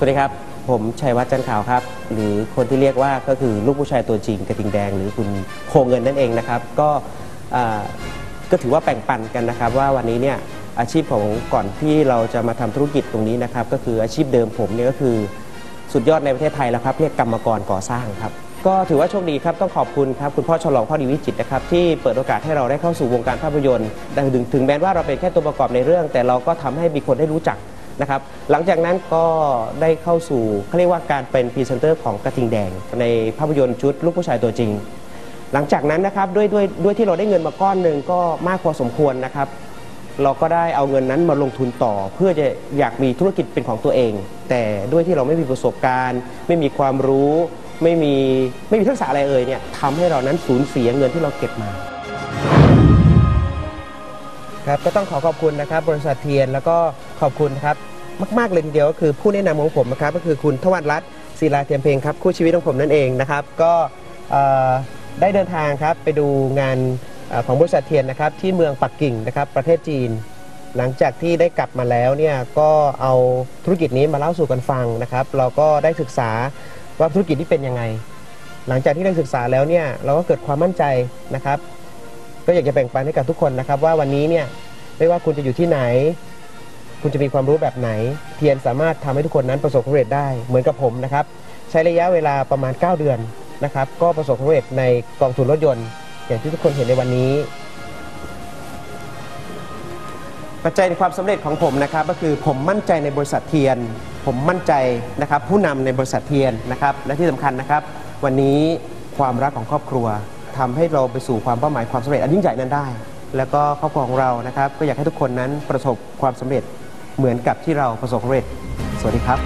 สวัสดีครับ ผมชัยวัฒน์จันทร์ขาวครับ หรือคนที่เรียกว่าก็คือลูกผู้ชายตัวจริงกระทิงแดง หรือคุณโคเงินนั่นเองนะครับ ก็อ่าก็ถือว่าแบ่งปันกันนะครับ ว่าวันนี้เนี่ยอาชีพของก่อนที่เราจะมาทำธุรกิจตรงนี้นะครับ ก็คืออาชีพเดิมผมเนี่ยก็คือ สุดยอดในประเทศไทยแล้วครับเรียกกรรมกรก่อสร้างครับ ก็ถือว่าโชคดีครับต้องขอบคุณครับคุณพ่อฉลองพ่อดีวิจิตรนะครับที่เปิดโอกาสให้เราได้เข้าสู่วงการภาพยนตร์แต่ถึงถึงแม้ว่าเราเป็นแค่ตัวประกอบในเรื่อง แต่เราก็ทำให้มีคนได้รู้จัก นะครับหลังจากนั้นก็ได้เข้าสู่เขาเรียกว่าการเป็นพรีเซนเตอร์ของกระทิงแดง ในภาพยนตร์ชุดลูกผู้ชายตัวจริง หลังจากนั้นนะครับด้วยด้วยด้วยที่เราได้เงินมาก้อนหนึ่งก็มากพอสมควรนะครับ เราก็ได้เอาเงินนั้นมาลงทุนต่อ เพื่อจะอยากมีธุรกิจเป็นของตัวเอง แต่ด้วยที่เราไม่มีประสบการณ์ ไม่มีความรู้ไม่มีไม่มีทักษะอะไรเอ่ยเนี่ยทำให้เรานั้นสูญเสียเงินที่เราเก็บมาครับก็ต้องขอขอบคุณนะครับ บริษัทเทียนแล้วก็ขอบคุณครับ มากๆเลยทีเดียวก็คือผู้แนะนำของผมนะครับก็คือคุณทวัชรัตน์ศิลาเทียมเพลงครับคู่ชีวิตของผมนั่นเองนะครับ ก็เอ่อได้เดินทางครับไปดูงานเอ่อของบริษัทเทียนนะครับที่เมืองปักกิ่งนะครับประเทศจีน หลังจากที่ได้กลับมาแล้วเนี่ยก็เอาธุรกิจนี้มาเล่าสู่กันฟังนะครับ เราก็ได้ศึกษาว่าธุรกิจที่เป็นยังไง หลังจากที่ได้ศึกษาแล้วเนี่ยเราก็เกิดความมั่นใจนะครับ ก็อยากจะแบ่งปันให้กับทุกคนนะครับ ว่าวันนี้เนี่ยไม่ว่าคุณจะอยู่ที่ไหน คุณจะมีความรู้แบบไหน เทียนสามารถทำให้ทุกคนนั้นประสบความสำเร็จได้เหมือนกับผมนะครับ ใช้ระยะเวลาประมาณ 9 เดือนนะครับ ก็ประสบความสำเร็จในกองทุนรถยนต์ อย่างที่ทุกคนเห็นในวันนี้ ปัจจัยในความสำเร็จของผมนะครับ ก็คือผมมั่นใจในบริษัทเทียน ผมมั่นใจนะครับ ผู้นำในบริษัทเทียนนะครับ และที่สำคัญนะครับ วันนี้ความรักของครอบครัวทำให้เราไปสู่ความเป้าหมายความสำเร็จอันยิ่งใหญ่นั้นได้แล้วก็ครอบครัวของเรานะครับ ก็อยากให้ทุกคนนั้นประสบความสำเร็จ เหมือนกับที่เราประสบความสำเร็จ สวัสดีครับ